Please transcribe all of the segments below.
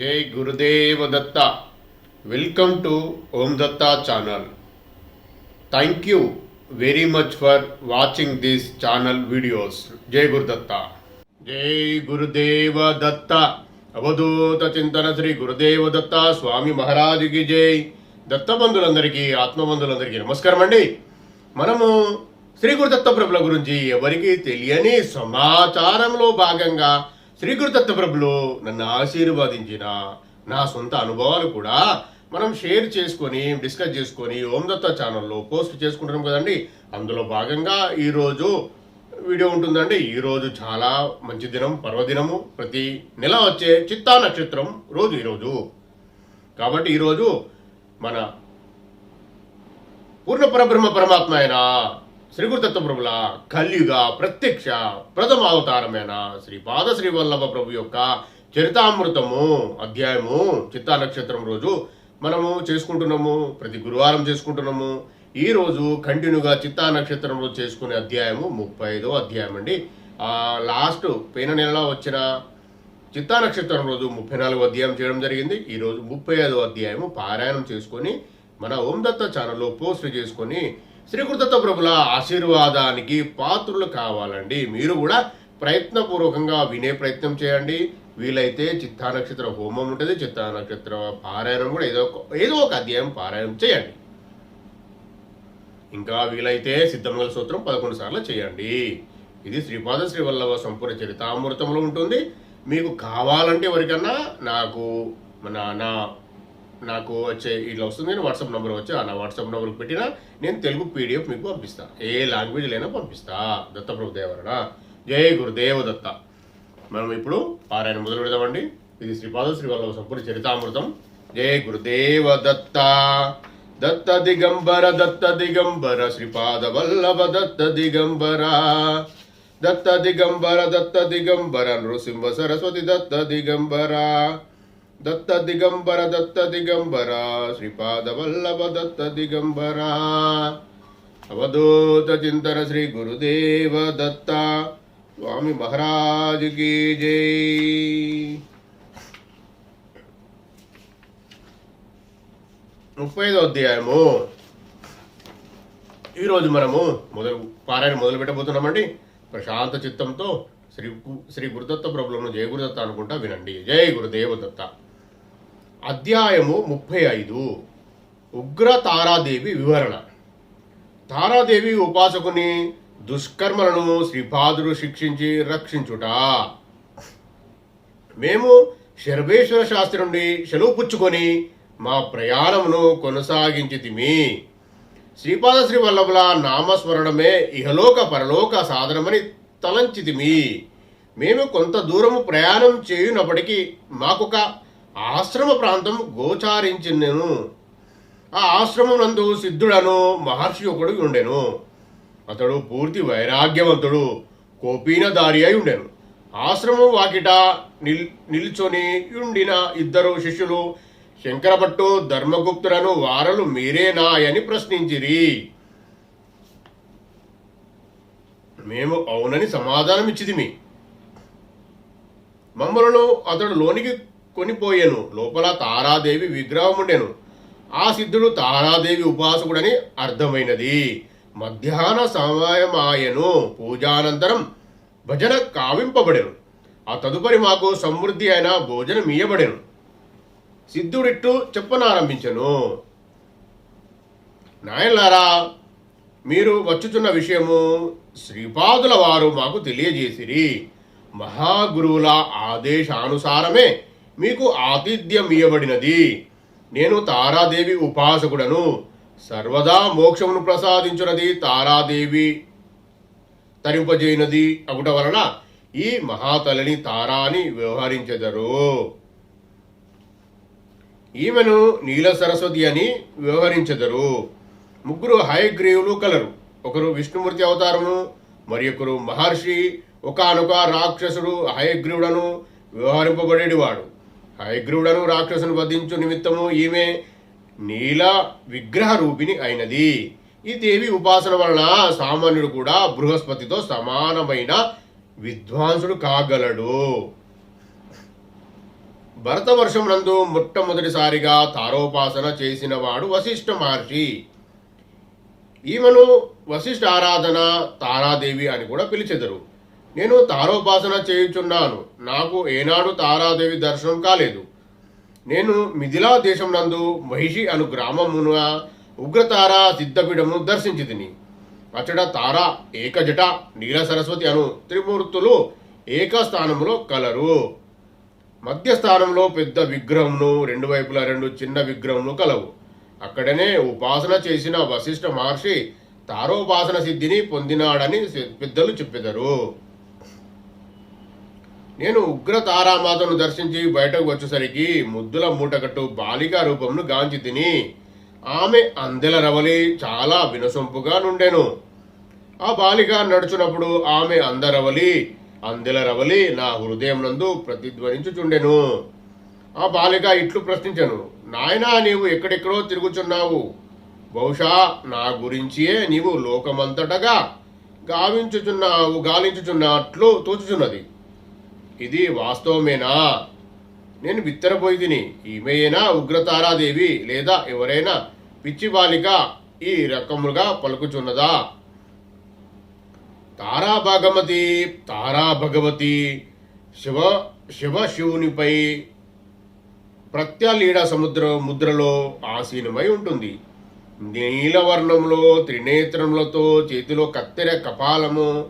జై Gurudeva Datta. Welcome to Om Datta channel thank you very much for watching this channel videos జై గురుదత్త జై గురుదేవ దత్త అవధూత చింతన శ్రీ గురుదేవ దత్త స్వామి మహారాజుకి జై దత్త బంధులందరికీ ఆత్మబంధులందరికీ నమస్కారం అండి. మనము శ్రీ గురుదత్త ప్రభుల గురించి ఎవరికీ తెలియని సమాచారంలో భాగంగా శ్రీ ప్రభులు నన్ను ఆశీర్వదించిన నా సొంత అనుభవాలు కూడా మనం షేర్ చేసుకొని డిస్కస్ చేసుకొని ఓం దత్త ఛానల్లో పోస్ట్ చేసుకుంటున్నాం కదండి. అందులో భాగంగా ఈరోజు వీడియో ఉంటుందండి. ఈరోజు చాలా మంచి దినం పర్వదినము. ప్రతి నెల వచ్చే చిత్తా నక్షత్రం రోజు ఈరోజు. కాబట్టి ఈరోజు మన పూర్ణ పరబ్రహ్మ పరమాత్మ అయినా శ్రీ గురుదత్త ప్రభుల కలియుగ ప్రత్యక్ష ప్రథమ అవతారమైన శ్రీ పాద శ్రీవల్లభ ప్రభు యొక్క చరితామృతము అధ్యాయము చిత్తా నక్షత్రం రోజు మనము చేసుకుంటున్నాము ప్రతి గురువారం చేసుకుంటున్నాము. ఈ రోజు కంటిన్యూగా చిత్తా నక్షత్రం రోజు చేసుకునే అధ్యాయము ముప్పై ఐదో అధ్యాయం అండి. లాస్ట్ పైన నెలలో వచ్చిన చిత్తా నక్షత్రం రోజు ముప్పై నాలుగు అధ్యాయం చేయడం జరిగింది. ఈరోజు ముప్పై ఐదో అధ్యాయము పారాయణం చేసుకొని మన ఓం దత్త ఛానల్లో పోస్ట్ చేసుకొని శ్రీకృతత్వ ప్రభుల ఆశీర్వాదానికి పాత్రులు కావాలండి. మీరు కూడా ప్రయత్నపూర్వకంగా వినే ప్రయత్నం చేయండి. వీలైతే చిత్తా నక్షత్ర హోమం ఉంటుంది. చిత్తా నక్షత్ర పారాయణం కూడా ఏదో ఒక ఏదో ఒక అధ్యాయం పారాయణం చేయండి. ఇంకా వీలైతే సిద్ధమంగళ సూత్రం పదకొండు సార్లు చేయండి. ఇది శ్రీపాద శ్రీవల్లభ సంపూర్ణ చరితామృతంలో ఉంటుంది. మీకు కావాలంటే ఎవరికన్నా నాకు మా నా నాకు వచ్చే ఇట్లా వస్తుంది నేను వాట్సాప్ నెంబర్ వచ్చి ఆ నా వాట్సాప్ నెంబర్కి పెట్టినా నేను తెలుగు పీడిఎఫ్ మీకు పంపిస్తాను ఏ లాంగ్వేజ్ అయినా పంపిస్తా. దత్తప్రభు దేవరణ. జై గురుదేవ దత్త మనం ఇప్పుడు పారాయణ మొదలు పెడదామండి. ఇది శ్రీపాద శ్రీవల్లభ సంపూర్ణ చరితామృతం. జై గురుదేవ దత్త దత్త దిగంబర దత్త దిగంబర శ్రీపాద వల్లభ దత్త దిగంబర. దత్త దిగంబర దత్త దిగంబర నృసింహ సరస్వతి దత్త దిగంబర. దత్త దిగంబర దత్త దిగంబర శ్రీపాద వల్లభ దత్త దిగంబర. అవధూత చింతన శ్రీ గురుదేవ దత్త. స్వామి మహారాజ్ కీ జై. ముప్పై ఐదో అధ్యాయము ఈరోజు మనము మొదలు పారాయణ మొదలు పెట్టబోతున్నామండి. ప్రశాంత చిత్తంతో శ్రీ శ్రీ గురుదత్త ప్రభులను జయ గురుదత్త అనుకుంటా వినండి. జై గురుదేవ దత్త. అధ్యాయము ముప్పై ఐదు. ఉగ్ర తారాదేవి వివరణ. తారాదేవి ఉపాసకుని దుష్కర్మలను శ్రీపాదుడు శిక్షించి రక్షించుట. మేము శర్వేశ్వర శాస్త్రి నుండి సెలవు పుచ్చుకొని మా ప్రయాణమును కొనసాగించితిమి. శ్రీపాద శ్రీ వల్లభుల నామస్మరణమే ఇహలోక పరలోక సాధనమని తలంచితిమి. మేము కొంత దూరము ప్రయాణం చేయునప్పటికీ మాకొక ఆశ్రమ ప్రాంతం గోచారించినను. ఆ ఆశ్రమం నందు సిద్ధుడను మహర్షి ఒకడు ఉండెను. అతడు పూర్తి వైరాగ్యవంతుడు కోపీనదారి అయి ఉండెను. ఆశ్రమం వాకిట నిల్ నిల్చొని ఉండిన ఇద్దరు శిష్యులు శంకరభట్టు ధర్మగుప్తులను వారలు మీరేనాయని ప్రశ్నించిరి. మేము అవునని సమాధానం ఇచ్చిదిమి మమ్మలను అతడు లోనికి కొనిపోయాను. లోపల తారాదేవి విగ్రహం ఉండెను ఆ సిద్ధుడు తారాదేవి ఉపాసకుడని అర్థమైనది. మధ్యాహ్న సమయమాయను. పూజానంతరం భజన కావింపబడెను. ఆ తదుపరి మాకు సమృద్ధి అయిన భోజనం ఇయ్యబడెను. సిద్ధుడిట్టు చెప్పనారంభించను. నాయనలారా మీరు వచ్చుచున్న విషయము శ్రీపాదుల వారు మాకు తెలియజేసిరి. మహాగురువుల ఆదేశానుసారమే మీకు ఆతిథ్యం ఇవ్వబడినది నేను తారాదేవి ఉపాసకుడను. సర్వదా మోక్షమును ప్రసాదించున్నది తారాదేవి. తరింపజేయినది అగుట వలన ఈ మహాతలిని తారాని వ్యవహరించెదరు. ఈమెను నీల సరస్వతి అని వ్యవహరించెదరు. ముగ్గురు హయగ్రీవులు కలరు. ఒకరు విష్ణుమూర్తి అవతారము మరి ఒకరు మహర్షి ఒకనొక రాక్షసుడు హయగ్రీవుడను వ్యవహరింపబడేవాడు హయగ్రీవుడను రాక్షసును వధించు నిమిత్తము ఈమె నీల విగ్రహ రూపిణి అయినది. ఈ దేవి ఉపాసన వలన సామాన్యుడు కూడా బృహస్పతితో సమానమైన విద్వాంసుడు కాగలడు. భరతవర్షం నందు మొట్టమొదటిసారిగా తారోపాసన చేసినవాడు వశిష్ఠ మహర్షి. ఈమెను వశిష్ఠ ఆరాధన తారాదేవి అని కూడా పిలిచెదరు. నేను తారోపాసన చేయుచున్నాను. నాకు ఏనాడు తారాదేవి దర్శనం కాలేదు. నేను మిథిలా దేశం నందు మహిషి అను గ్రామమున ఉగ్రతార సిద్ధపీఠమును దర్శించిదిని అచ్చట తార ఏకజట నీల సరస్వతి అను త్రిమూర్తులు ఏకస్థానములో కలరు. మధ్య స్థానంలో పెద్ద విగ్రహంను రెండు వైపులా రెండు చిన్న విగ్రహమును కలవు. అక్కడనే ఉపాసన చేసిన వశిష్ఠ మహర్షి తారోపాసన సిద్ధిని పొందినాడని పెద్దలు చెప్పెదరు. నేను ఉగ్ర తారామాతను దర్శించి బయటకు వచ్చేసరికి ముద్దుల మూటకట్టు బాలికా రూపంను గాంచి తిని ఆమె అందెల రవలి చాలా వినసొంపుగా నుండెను. ఆ బాలిక నడుచున్నప్పుడు ఆమె అందరవలి అందెల రవలి నా హృదయం నందు ప్రతిధ్వనించుచుండెను. ఆ బాలిక ఇట్లు ప్రశ్నించను నాయనా నీవు ఎక్కడెక్కడో తిరుగుచున్నావు? బహుశా నా గురించియే నీవు లోకమంతటగా గావించుచున్నావు గాలించుచున్నట్లు తోచుచున్నది. ఇది వాస్తవమేనా? నేను బిత్తరపోయి తిని ఈమెయేనా ఉగ్రతారాదేవి లేదా ఎవరైనా పిచ్చి బాలిక ఈ రకములుగా పలుకుచున్నదా? తారా భాగమతి తారా భగవతి శివ శివ శివునిపై ప్రత్యాలీడ సముద్ర ముద్రలో ఆసీనమై ఉంటుంది. నీలవర్ణంలో త్రినేత్రములతో చేతిలో కత్తెర కపాలము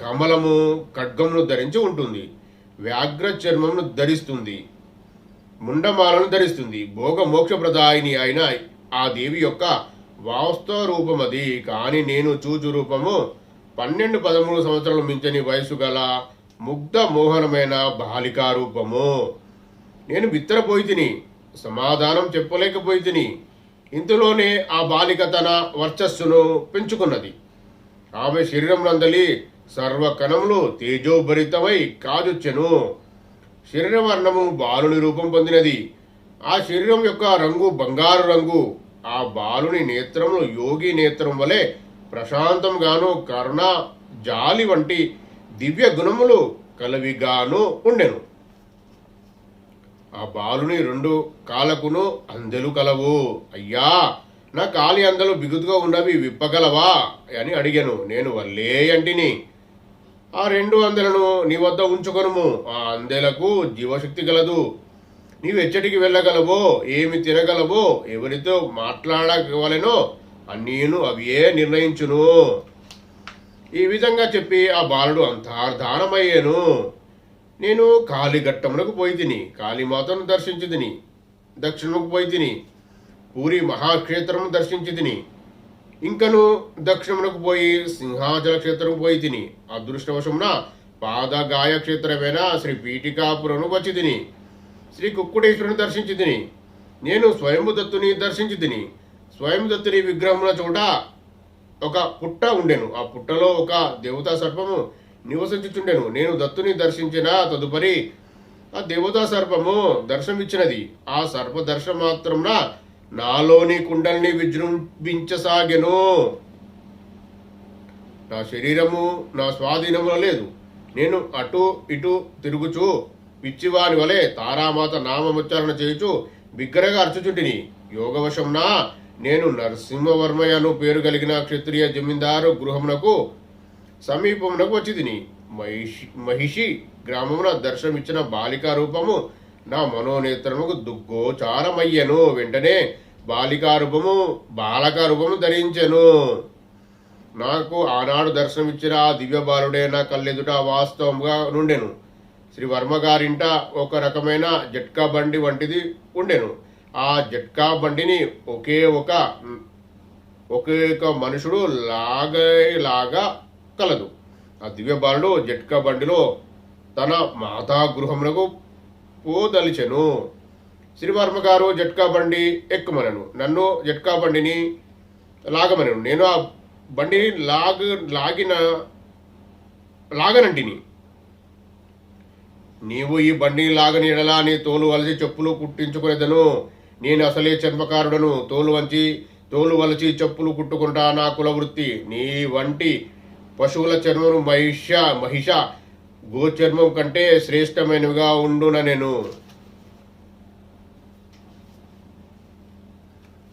కమలము ఖడ్గమును ధరించి ఉంటుంది. వ్యాఘ్ర చర్మమును ధరిస్తుంది. ముండమాలను ధరిస్తుంది. భోగ మోక్షప్రదాయిని అయిన ఆ దేవి యొక్క వాస్తవ రూపం అది కానీ నేను చూచు రూపము పన్నెండు పదమూడు సంవత్సరాలు మించని వయసు గల ముగ్ధ మోహనమైన బాలికా రూపము. నేను బిత్తరపోయి తిని సమాధానం చెప్పలేకపోయి తిని ఇంతలోనే ఆ బాలిక తన వర్చస్సును పెంచుకున్నది. ఆమె శరీరం నందలి సర్వకణంలో తేజోభరితమై కాజొచ్చెను. శరీరవర్ణము బాలుని రూపం పొందినది. ఆ శరీరం యొక్క రంగు బంగారు రంగు. ఆ బాలుని నేత్రములు యోగి నేత్రం వలె ప్రశాంతంగాను కరుణ జాలి వంటి దివ్య గుణములు కలవిగాను ఉండెను. ఆ బాలుని రెండు కాలకును అందెలు కలవు. అయ్యా నా కాలి అందలు బిగుతుగా ఉన్నవి విప్పగలవా అని అడిగాను. నేను వల్లే అంటిని. ఆ రెండు అందెలను నీ వద్ద ఉంచుకొనుము. ఆ అందెలకు జీవశక్తి గలదు నీవు ఎచ్చటికి వెళ్ళగలవో ఏమి తినగలవో ఎవరితో మాట్లాడగలనో అన్నీను అవియే నిర్ణయించును. ఈ విధంగా చెప్పి ఆ బాలుడు అంతర్ధానమయ్యాను. నేను కాళీఘట్టమునకు పోయి తిని కాళీమాతను దర్శించి తిని దక్షిణముకు పోయి తిని పూరి మహాక్షేత్రము దర్శించి తిని ఇంకను దక్షిణమునకు పోయి సింహాచల క్షేత్రం పోయి తిని. అదృష్టవశమున పాదగాయ క్షేత్రమైన శ్రీ పీఠికాపురను వచ్చి తిని. శ్రీ కుక్కుటేశ్వరుని దర్శించి తిని. నేను స్వయంభుదత్తుని దర్శించి తిని. స్వయందత్తుని విగ్రహముల చోట ఒక పుట్ట ఉండెను. ఆ పుట్టలో ఒక దేవతా సర్పము నివసించుచుండెను. నేను దత్తుని దర్శించిన తదుపరి ఆ దేవతా సర్పము దర్శనమిచ్చినది. ఆ సర్ప దర్శనం మాత్రంన నాలోని కుండల్ని విజృంభించసాగెను. నా శరీరము నా స్వాధీనంలో లేదు. నేను అటు ఇటు తిరుగుచు పిచ్చివాని వలె తారామాత నామముచ్చారణ చేయుచు బిగ్గరగా అర్చుచుంటిని. యోగవశంన నేను నరసింహవర్మయ్యను పేరు కలిగిన క్షత్రియ జమీందారు గృహమునకు సమీపమునకు వచ్చి తిని మహిషి మహిషి గ్రామమున దర్శనమిచ్చిన బాలికా రూపము నా మనోనేత్రముకు దుగ్గోచారమయ్యను వెంటనే బాలికా రూపము బాలక రూపము ధరించెను. నాకు ఆనాడు దర్శనమిచ్చిన ఆ దివ్య బాలుడే నా కళ్ళెదుట వాస్తవంగా నుండెను. శ్రీ వర్మ గారింట ఒక రకమైన జట్కా బండి వంటిది ఉండెను. ఆ జట్కా బండిని ఒకే ఒక ఒకే ఒక మనుషుడు లాగేలాగా కలదు. ఆ దివ్య బాలుడు జట్కా బండిలో తన మాతా గృహమునకు పోదలిచెను. సిరివర్మ గారు జట్కా బండి ఎక్కుమనను. నన్ను జట్కా బండిని లాగమనను. నేను ఆ బండిని లాగ లాగిన లాగనంటిని. నీవు ఈ బండిని లాగని ఎడలా నీ తోలు వలసి చెప్పులు కుట్టించుకునేదను. నేను అసలే చర్మకారుడను. తోలు వంచి తోలు వలచి చెప్పులు కుట్టుకుంటా నా కుల వృత్తి. నీ వంటి పశువుల చర్మం మహిష మహిష గోచర్మం కంటే శ్రేష్టమైనవిగా ఉండున నేను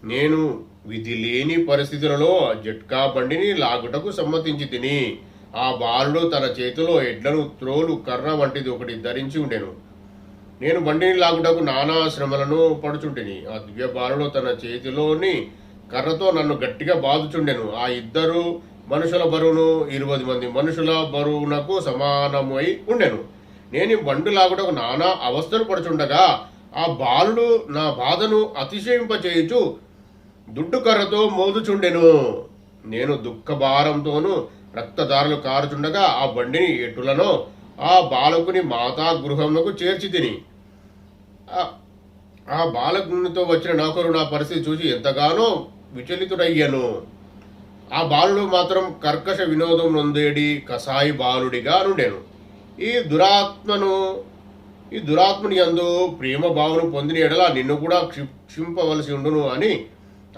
నేను విధి లేని పరిస్థితులలో జట్కా బండిని లాగుటకు సమ్మతించి తిని ఆ బాలుడు తన చేతిలో ఎడ్లను త్రోలు కర్ర వంటిది ఒకటి ధరించి ఉండెను. నేను బండిని లాగుటకు నానా శ్రమలను పడుచుంటిని. ఆ దివ్య బాలుడు తన చేతిలోని కర్రతో నన్ను గట్టిగా బాదుచుండెను. ఆ ఇద్దరు మనుషుల బరువును ఇరవై మంది మనుషుల బరువునకు సమానమై ఉండెను. నేను బండి లాగుటకు నానా అవస్థలు పడుచుండగా ఆ బాలుడు నా బాధను అతిశయింపచేయుచు దుడ్డు కర్రతో మోదుచుండెను. నేను దుఃఖ భారంతోనూ రక్తదారులు కారుచుండగా ఆ బండిని ఎటులనో ఆ బాలకుని మాతా గృహమునకు చేర్చి తిని. ఆ- బాలకునితో వచ్చిన నౌకరు నా పరిస్థితి చూసి ఎంతగానో విచలితుడయ్యను. ఆ బాలుడు మాత్రం కర్కశ వినోదం నొందేడి కసాయి బాలుడిగా నుండెను. ఈ దురాత్మను ఈ దురాత్మని యందు ప్రేమ భావన పొందిన ఎడల నిన్ను కూడా క్షింపవలసి ఉండును అని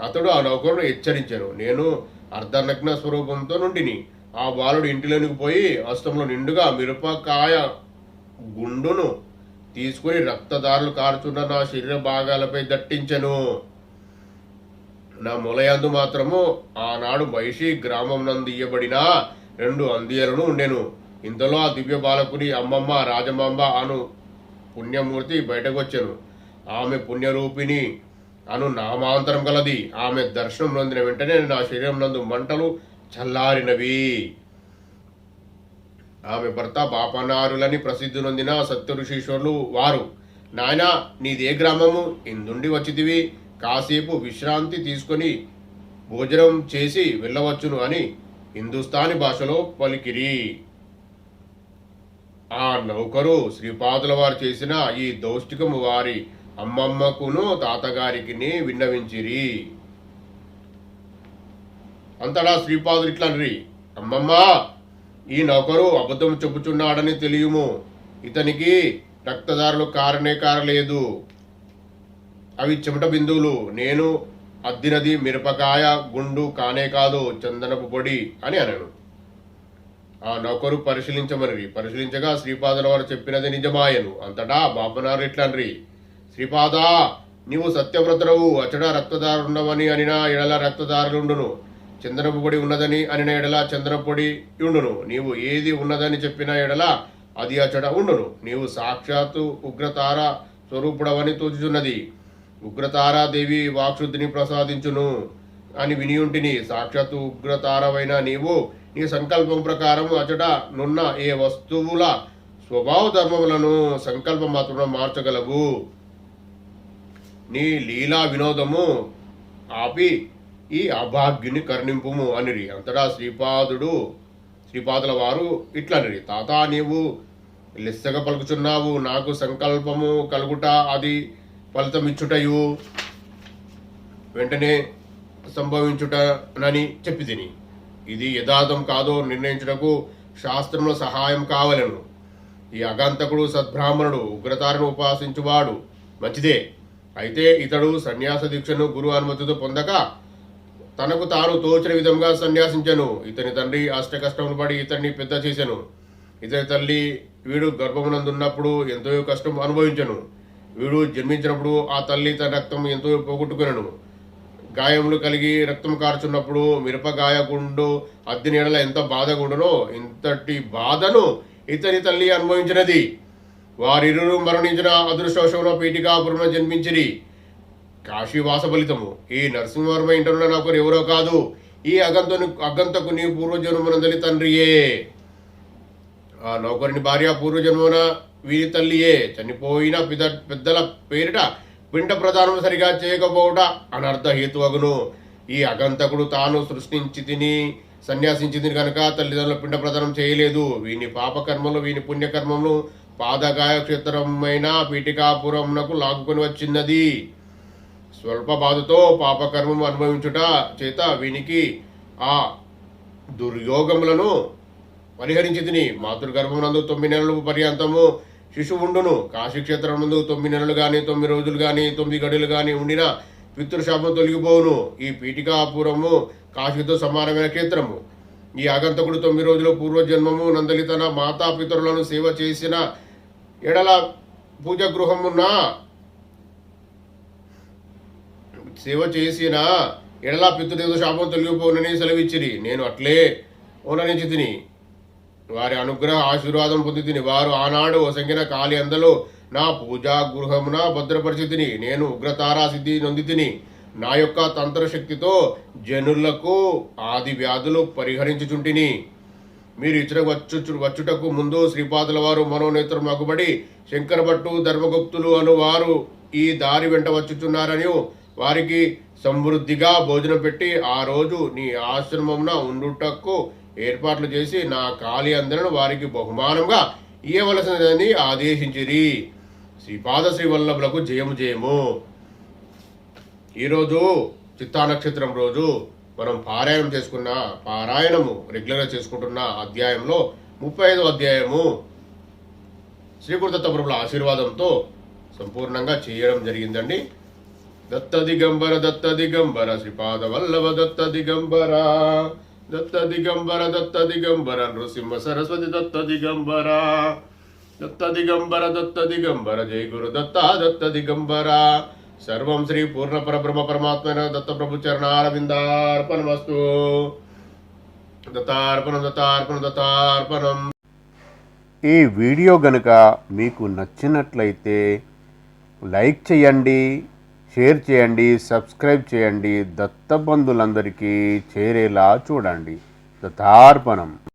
అతడు ఆ నౌకరును హెచ్చరించాను నేను అర్ధనగ్న స్వరూపంతో నుండిని. ఆ బాలుడు ఇంటిలోనికి పోయి హస్తంలో నిండుగా మిరపకాయ గుండును తీసుకుని రక్తదారులు కారుచున్న నా శరీర భాగాలపై దట్టించెను. నా ములయందు మాత్రము ఆనాడు మహిషి గ్రామం నందు ఇయ్యబడిన రెండు అందియలను ఉండెను. ఇంతలో ఆ దివ్య బాలకుని అమ్మమ్మ రాజమాంబ అను పుణ్యమూర్తి బయటకు వచ్చాను ఆమె పుణ్యరూపిణి అను నామాంతరం గలది ఆమె దర్శనం నొందిన వెంటనే నా శరీరం నందు మంటలు చల్లారినవి. ఆమె భర్త పాపనారులని ప్రసిద్ధి నొందిన సత్య ఋషీశ్వరులు వారు నాయనా నీదే గ్రామము ఇందుండి వచ్చితివి. కాసేపు విశ్రాంతి తీసుకొని భోజనం చేసి వెళ్ళవచ్చును అని హిందుస్థానీ భాషలో పలికిరి. ఆ నౌకరు శ్రీపాదుల వారు చేసిన ఈ దౌష్టికము వారి అమ్మమ్మకును తాతగారికి విన్నవించిరి. అంతటా శ్రీపాదులు ఇట్లా అమ్మమ్మ ఈ నౌకరు అబద్ధం చెప్పుచున్నాడని తెలియము. ఇతనికి రక్తదారులు కారణే కారలేదు. అవి చెమట బిందువులు. నేను అద్దినది మిరపకాయ గుండు కానే కాదు చందనపు పొడి అని అనను. ఆ నౌకరు పరిశీలించమని పరిశీలించగా శ్రీపాదుల వారు చెప్పినది నిజమాయను. అంతటా బాపనారు ఇట్లన్రి శ్రీపాదా నీవు సత్యవ్రతరవు అచడ రక్తదారుండవని అనిన ఎడల రక్తదారులుండును. చంద్రపు పొడి ఉన్నదని అనిన ఎడల చంద్రపొడి ఉండును నీవు ఏది ఉన్నదని చెప్పిన ఎడల అది అచడ ఉండును. నీవు సాక్షాత్తు ఉగ్రతార స్వరూపుడవని తోచుచున్నది. ఉగ్రతారాదేవి వాక్శుద్ధిని ప్రసాదించును అని వినియుంటిని సాక్షాత్తు ఉగ్రతారవైన నీవు నీ సంకల్పం ప్రకారం అచట నున్న ఏ వస్తువుల స్వభావ ధర్మములను సంకల్పం మాత్రం మార్చగలవు? నీ లీలా వినోదము ఆపి ఈ అభాగ్యుని కర్ణింపుము అనిరి. అంతటా శ్రీపాదుడు శ్రీపాదుల వారు ఇట్లనిరి తాత నీవు లెస్సగా పలుకుచున్నావు. నాకు సంకల్పము కలుగుట అది ఫలితమిచ్చుటయు. వెంటనే సంభవించుటనని చెప్పి తిని. ఇది యథార్థం కాదో నిర్ణయించుటకు శాస్త్రంలో సహాయం కావలను. ఈ అగంతకుడు సద్బ్రాహ్మణుడు ఉగ్రతారను ఉపాసించువాడు. మంచిదే. అయితే ఇతడు సన్యాస దీక్షను గురు అనుమతితో పొందక తనకు తాను తోచిన విధంగా సన్యాసించను. ఇతని తండ్రి అష్ట కష్టములు పడి ఇతన్ని పెద్ద చేశాను ఇతని తల్లి వీడు గర్భమునందున్నప్పుడు ఎంతో కష్టం అనుభవించను. వీడు జన్మించినప్పుడు ఆ తల్లి తన రక్తం ఎంతో పోగొట్టుకునను. గాయములు కలిగి రక్తం కార్చున్నప్పుడు మిరప గాయకుండు అద్దె నీడల ఎంత బాధగా ఉండునో ఇంతటి బాధను ఇతని తల్లి అనుభవించినది. వారిరువురు మరణించిన అదృష్టవశంలో పీఠికాపురంలో జన్మించిరి. కాశీవాస ఫలితము ఈ నరసింహవర్మ ఇంటర్లో నాకు ఎవరో కాదు ఈ అగంతను అగంతకు నీ పూర్వజన్మనందలి తండ్రియే. ఆ నౌకరుని భార్య పూర్వజన్మన వీరి తల్లియే. చనిపోయిన పిద పెద్దల పేరిట పిండ ప్రదానం సరిగా చేయకపోవట అనర్థ హేతువగును. ఈ అగంతకుడు తాను సృష్టించి తిని సన్యాసించింది కనుక తల్లిదండ్రుల పిండ ప్రదానం చేయలేదు. వీని పాపకర్మలు వీని పుణ్యకర్మములు పాదగాయ క్షేత్రమైన పీఠికాపురంనకు లాగుకొని వచ్చినది. స్వల్ప బాధతో పాపకర్మం అనుభవించుట చేత వీనికి ఆ దుర్యోగములను పరిహరించి తిని మాతృగర్భమునందు తొమ్మిది నెలలు పర్యంతము శిశువుండును. కాశీక్షేత్రం ముందు తొమ్మిది నెలలు కానీ తొమ్మిది రోజులు కానీ తొమ్మిది గడులు కానీ ఉండిన పితృశాపం తొలగిపోవును. ఈ పీఠికాపురము కాశీతో సమానమైన క్షేత్రము. ఈ ఆగంతకుడు తొమ్మిది రోజులు పూర్వజన్మము నందలి తన మాతాపితరులను సేవ చేసిన ఎడల పూజ గృహమున్న సేవ చేసిన ఎడలా పితృదేవ శాపం తొలగిపోనని సెలవిచ్చిరి. నేను అట్లే ఓనరించి తిని వారి అనుగ్రహ ఆశీర్వాదం పొందితిని వారు ఆనాడు సంగిన కాలి అందలో నా పూజా గృహమున భద్రపరిచితిని నేను ఉగ్రతారా సిద్ధి నొందితిని నా యొక్క తంత్రశక్తితో జనులకు ఆది వ్యాధులు పరిహరించుచుంటిని. మీరు ఇచ్చిన వచ్చు వచ్చుటకు ముందు శ్రీపాదుల వారు మనోనేత్రం మగుబడి శంకరభట్టు ధర్మగుప్తులు అను వారు ఈ దారి వెంట వచ్చుచున్నారని వారికి సమృద్ధిగా భోజనం పెట్టి ఆ రోజు నీ ఆశ్రమంన ఉండుటకు ఏర్పాట్లు చేసి నా కాలి అందరను వారికి బహుమానంగా ఇయ్యవలసినదని ఆదేశించిరి. శ్రీపాద శ్రీవల్లభులకు జయము జయము. ఈరోజు చిత్తా నక్షత్రం రోజు. మనం పారాయణం చేసుకున్న పారాయణము రెగ్యులర్గా చేసుకుంటున్న అధ్యాయంలో ముప్పై ఐదో అధ్యాయము శ్రీకృత ప్రభుల ఆశీర్వాదంతో సంపూర్ణంగా చేయడం జరిగిందండి. దత్త దిగంబర దత్త దిగంబర శ్రీపాద వల్లభ దత్త దిగంబర దత్త దిగంబర దత్త దిగంబర నృసింహ సరస్వతి దత్త దిగంబర దత్త దిగంబర దత్త దిగంబర జయ గురు దత్త దత్త దిగంబర సర్వం శ్రీ పూర్ణ పరబ్రహ్మ పరమాత్మైన దత్తప్రభు చరణారవిందార్పణమస్తు దత్తార్పణం దత్తార్పణం దత్తార్పణం. ఈ వీడియో గనుక మీకు నచ్చినట్లయితే లైక్ చేయండి షేర్ చేయండి సబ్స్క్రైబ్ చేయండి దత్తబంధులందరికీ చేరేలా చూడండి. దత్తార్పణం.